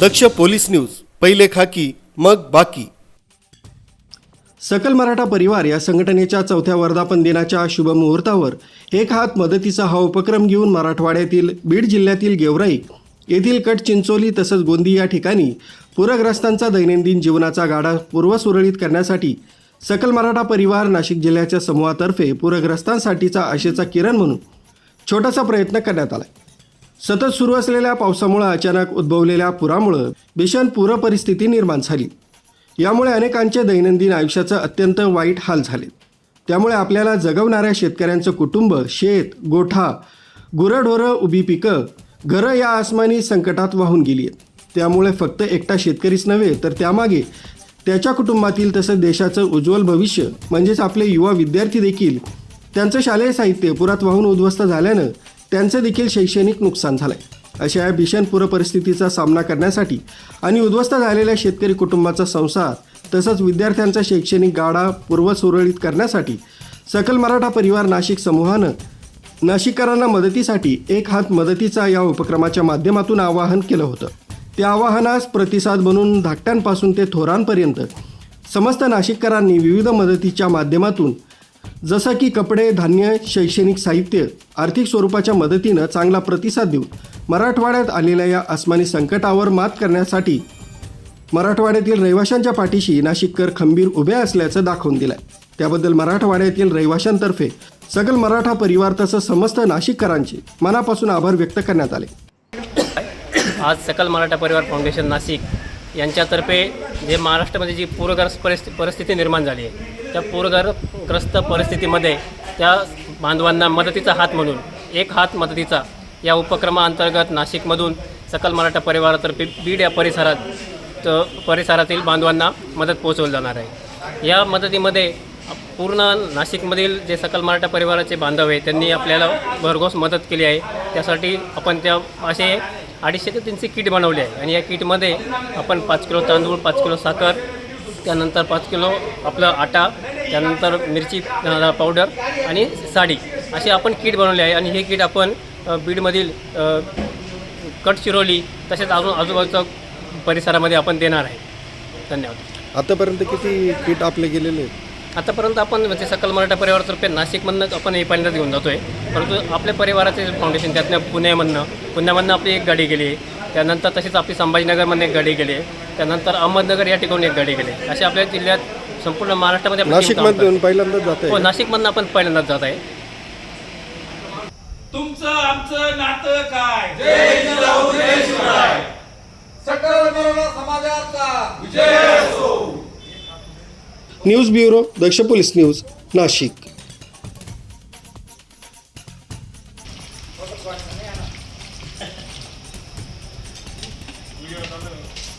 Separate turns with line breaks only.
दक्ष police news पहिले खाकी मग बाकी.
सकल मराठा परिवार या संघटनेच्या चौथ्या वर्धापन दिनाच्या शुभ मुहूर्तावर एक हात मदतीचा हा उपक्रम घेऊन मराठवाड्यातील बीड जिल्ह्यातील गेवराई येथील कट चिंचोली तसंच गोंदी या ठिकाणी पूरग्रस्तांचा दैनंदिन जीवनाचा गाडा पूर्वसुरळीत करण्यासाठी सकल मराठा परिवार नाशिक जिल्ह्याच्या समूहातर्फे पूरग्रस्तांसाठीचा आशेचा किरण म्हणून छोटासा प्रयत्न करण्यात आला सतत सुरू असलेल्या पावसामुळे अचानक उद्भवलेल्या पुरामुळं भीषण पूर परिस्थिती निर्माण झाली. यामुळे अनेकांचे दैनंदिन आयुष्याचं अत्यंत वाईट हाल झाले. त्यामुळे आपल्याला जगवणाऱ्या शेतकऱ्यांचं कुटुंब शेत गोठा गुरंढोरं उभी पिकं घरं या आसमानी संकटात वाहून गेली आहेत. त्यामुळे फक्त एकटा शेतकरीच नव्हे तर त्यामागे त्याच्या कुटुंबातील तसंच देशाचं उज्ज्वल भविष्य म्हणजेच आपले युवा विद्यार्थी देखील त्यांचं शालेय साहित्य पुरात वाहून उद्ध्वस्त झाल्यानं त्यांचं देखील शैक्षणिक नुकसान झालंय. अशा या भीषण पूर परिस्थितीचा सामना करण्यासाठी आणि उद्ध्वस्त झालेल्या शेतकरी कुटुंबाचा संसार तसंच विद्यार्थ्यांचा शैक्षणिक गाडा पूर्वसुरळीत करण्यासाठी सकल मराठा परिवार नाशिक समूहानं नाशिककरांना मदतीसाठी एक हात मदतीचा या उपक्रमाच्या माध्यमातून आवाहन केलं होतं. त्या आवाहनास प्रतिसाद म्हणून धाकट्यांपासून ते थोरांपर्यंत समस्त नाशिककरांनी विविध मदतीच्या माध्यमातून जसं की कपडे धान्य शैक्षणिक साहित्य आर्थिक स्वरूपाच्या मदतीनं चांगला प्रतिसाद देऊन मराठवाड्यात आलेल्या या आसमानी संकटावर मात करण्यासाठी मराठवाड्यातील रहिवाशांच्या पाठीशी नाशिककर खंबीर उभे असल्याचं दाखवून दिलंय. त्याबद्दल मराठवाड्यातील रहिवाशांतर्फे सकल मराठा परिवार तसंच समस्त नाशिककरांचे मनापासून आभार व्यक्त करण्यात आले.
आज सकल मराठा परिवार फाउंडेशन नाशिक यांच्यातर्फे जे महाराष्ट्रामध्ये जी पूरग्रस्त परिस्थिती परिस्थिती निर्माण झाली आहे त्या पूरग्रस्त परिस्थितीमध्ये त्या बांधवांना मदतीचा हात म्हणून एक हात मदतीचा या उपक्रमाअंतर्गत नाशिकमधून सकल मराठा परिवारातर्फे बीड या परिसरात तर परिसरातील बांधवांना मदत पोहोचवली जाणार आहे. या मदतीमध्ये पूर्ण नाशिकमधील जे सकल मराठा परिवाराचे बांधव आहे त्यांनी आपल्याला भरघोस मदत केली आहे. त्यासाठी आपण त्या असे अडीचशे ते तीनशे किट बनवले आहे आणि या किटमध्ये आपण पाच किलो तांदूळ पाच किलो साखर त्यानंतर पाच किलो आपलं आटा त्यानंतर मिरची पावडर आणि साडी. असे आपण किट बनवले आहे आणि हे किट आपण बीडमधील कटचिरोली तसेच अजून आजूबाजूच्या परिसरामध्ये आपण देणार आहे. धन्यवाद.
आतापर्यंत किती किट आपले गेलेले आहेत?
आतापर्यंत आपण म्हणजे सकल मराठा परिवारातर्फे नाशिकमधनं आपण हे पहिल्यांदाच घेऊन जातो आहे परंतु आपल्या परिवाराचे फाउंडेशन त्यातनं पुण्यामधनं पुण्यामधनं आपली एक गाडी गेली. आहे त्यानंतर तशीच आपली संभाजीनगरमधनं एक गाडी गेली. आहे त्यानंतर अहमदनगर या ठिकाणी एक गाडी गेली. असे आपल्या जिल्ह्यात संपूर्ण महाराष्ट्रामध्ये team काम.
नाशिकमधून पहिल्यांदाच जात
हो
आहे
नाशिकमधनं आपण पहिल्यांदाच जात आहे.
तुमचं आमचं नातं काय? जय जिजाऊ जय शिवराय.
सकल मराठा समाजाचा
news bureau Daksh police news Nashik.